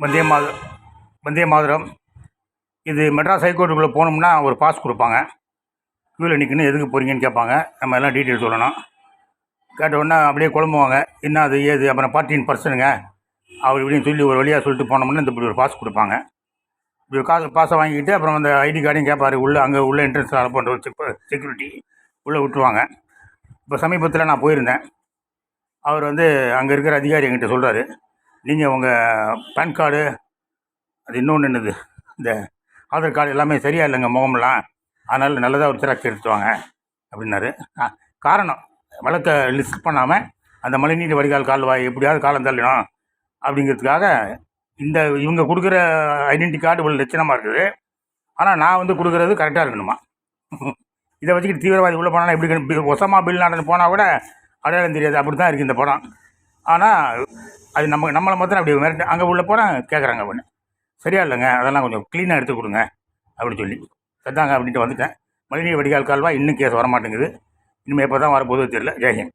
வந்தே மாத வந்தே மாதரம். இது மெட்ராஸ் ஹைகோர்ட்டுக்குள்ளே போனோம்னா ஒரு பாஸ் கொடுப்பாங்க. க்யூவில் நிற்கணும் எதுக்கு போகிறீங்கன்னு கேட்பாங்க. நம்ம எல்லாம் டீட்டெயில் சொல்லணும். கேட்ட உடனே அப்படியே குழம்புவாங்க. என்ன அது ஏது? அப்புறம் பார்ட்டின் பர்சனுங்க அப்படி இப்படின்னு சொல்லி ஒரு வழியாக சொல்லிட்டு போனோம்னா இந்த இப்படி ஒரு பாஸ் கொடுப்பாங்க. இப்படி காசு பாஸை வாங்கிக்கிட்டு அப்புறம் அந்த ஐடி கார்டையும் கேட்பாரு. உள்ளே அங்கே உள்ளே என்ட்ரன்ஸ் அலோ பண்ணுற ஒரு செக் செக்யூரிட்டி உள்ளே விட்டுருவாங்க. இப்போ சமீபத்தில் நான் போயிருந்தேன். அவர் வந்து அங்கே இருக்கிற அதிகாரி என்கிட்ட சொல்கிறாரு நீங்கள் உங்கள் பேன் கார்டு அது இன்னொன்று என்னது? இந்த ஆதார் கார்டு எல்லாமே சரியா இல்லைங்க முகமெல்லாம். அதனால் நல்லதாக ஒரு ஜெராக்ஸ் எடுத்துட்டு வாங்க அப்படின்னாரு. ஆ, காரணம் வழக்கை லிஸ்ட் பண்ணாமல் அந்த மழைநீர் வடிகால் கால்வாய் எப்படியாவது காலம் தள்ளணும் அப்படிங்கிறதுக்காக இந்த இவங்க கொடுக்குற ஐடென்டி கார்டு இவ்வளோ லட்சணமாக இருக்குது. ஆனால் நான் வந்து கொடுக்குறது கரெக்டாக இருக்கணுமா? இதை வச்சுக்கிட்டு தீவிரவாதி உள்ளே போனால் எப்படி ஒசமா பில் நடந்து போனால் கூட அடையாளம் தெரியாது. அப்படி தான் இருக்குது இந்த படம். ஆனால் அது நம்ம நம்மளை மாத்திரம் அப்படி மிரட்டு அங்கே உள்ள போனால் கேட்குறாங்க அப்படின்னு சரியா இல்லைங்க? அதெல்லாம் கொஞ்சம் க்ளீனாக எடுத்து கொடுங்க அப்படின்னு சொல்லி. சத்தாங்க அப்படின்ட்டு வந்துட்டேன். மழைநீர் வடிகால் கால்வா? இன்னும் கேஸ் வரமாட்டேங்குது. இனிமேல் எப்போ தான் வரப்போகுது தெரியல. ஜெயஹிந்த்